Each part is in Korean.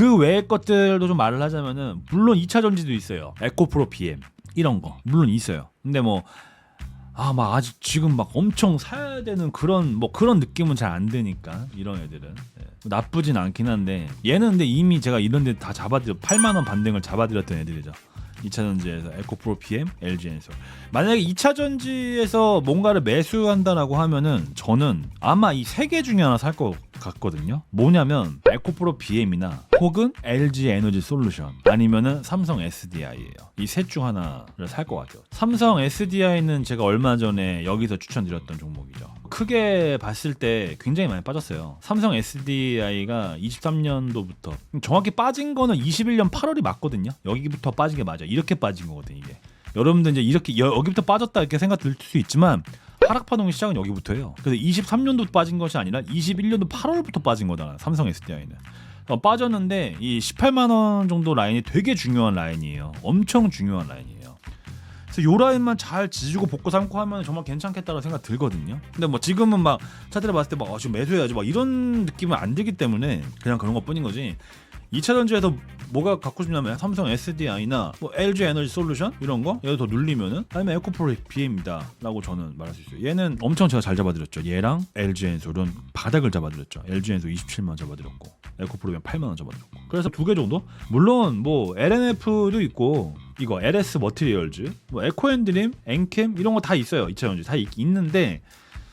그 외의 것들도 좀 말을 하자면은 물론 2차 전지도 있어요. 에코프로 PM 이런 거 물론 있어요. 근데 뭐 아, 막 아직 지금 막 엄청 사야 되는 그런 뭐 그런 느낌은 잘 안 드니까 이런 애들은 예. 나쁘진 않긴 한데 얘는 근데 이미 제가 이런 데 다 잡아드려 8만 원 반등을 잡아드렸던 애들이죠. 2차 전지에서 에코프로 PM, LG엔솔. 만약에 2차 전지에서 뭔가를 매수한다라고 하면은 저는 아마 이 세 개 중에 하나 살 것 같거든요. 뭐냐면 에코프로 BM이나 혹은 LG 에너지 솔루션 아니면은 삼성 SDI예요. 이 셋 중 하나를 살 것 같아요. 삼성 SDI는 제가 얼마 전에 여기서 추천드렸던 종목이죠. 크게 봤을 때 굉장히 많이 빠졌어요. 삼성 SDI가 23년도부터 정확히 빠진 거는 21년 8월이 맞거든요. 여기부터 빠진 게 맞아. 이렇게 빠진 거거든 이게. 여러분들 이제 이렇게 여- 여기부터 빠졌다 이렇게 생각 들 수 있지만 하락 파동의 시작은 여기부터예요. 그래서 23년도 빠진 것이 아니라 21년도 8월부터 빠진 거다. 삼성 SDI는. 어, 빠졌는데 이 18만 원 정도 라인이 되게 중요한 라인이에요. 엄청 중요한 라인이에요. 그래서 요 라인만 잘 지지고 복고 삼고 하면 정말 괜찮겠다고 생각 들거든요. 근데 뭐 지금은 막 차트를 봤을 때막 아, 지금 매수해야지 막 이런 느낌은 안 들기 때문에 그냥 그런 것뿐인 거지. 2차 전지에서 뭐가 갖고 싶냐면 삼성 SDI나 뭐 LG 에너지 솔루션 이런 거 얘도 더 눌리면은 아니면 에코프로 BM이다라고 저는 말할 수 있어요. 얘는 엄청 제가 잘 잡아드렸죠. 얘랑 LG 엔솔은 바닥을 잡아드렸죠. LG 엔솔 27만 원 잡아드렸고 에코프로면 8만 원 잡아드렸고. 그래서 두 개 정도. 물론 뭐 LNF도 있고 이거 LS 머티리얼즈, 뭐 에코앤드림, 엔캠 이런 거 다 있어요. 2차 전지 다 있, 있는데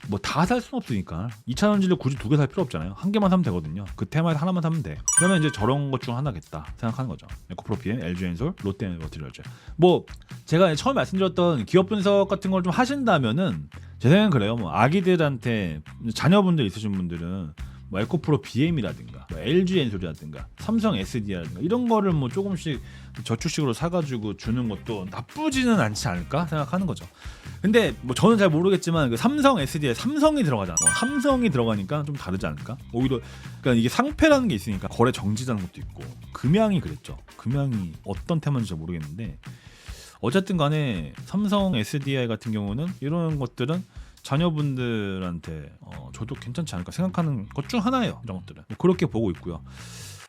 뭐 다 살 수는 없으니까 2차 전지를 굳이 두 개 살 필요 없잖아요. 한 개만 사면 되거든요. 그 테마에서 하나만 사면 돼. 그러면 이제 저런 것 중 하나겠다 생각하는 거죠. 에코프로피엠, LG엔솔, 롯데머티리얼즈. 뭐 제가 처음에 말씀드렸던 기업 분석 같은 걸 좀 하신다면은 제 생각은 그래요. 뭐 아기들한테 자녀분들 있으신 분들은 뭐 에코프로 BM이라든가 뭐 LG 엔솔이라든가 삼성 SD라든가 이런 거를 뭐 조금씩 저축식으로 사가지고 주는 것도 나쁘지는 않지 않을까 생각하는 거죠. 근데 뭐 저는 잘 모르겠지만 그 삼성 SD에 삼성이 들어가잖아. 어, 삼성이 들어가니까 좀 다르지 않을까? 오히려 그러니까 이게 상패라는 게 있으니까 거래 정지라는 것도 있고 금양이 그랬죠. 금양이 어떤 테마인지 잘 모르겠는데 어쨌든 간에 삼성 SDI 같은 경우는 이런 것들은 자녀분들한테 어, 저도 괜찮지 않을까 생각하는 것 중 하나예요. 이런 것들은 뭐 그렇게 보고 있고요.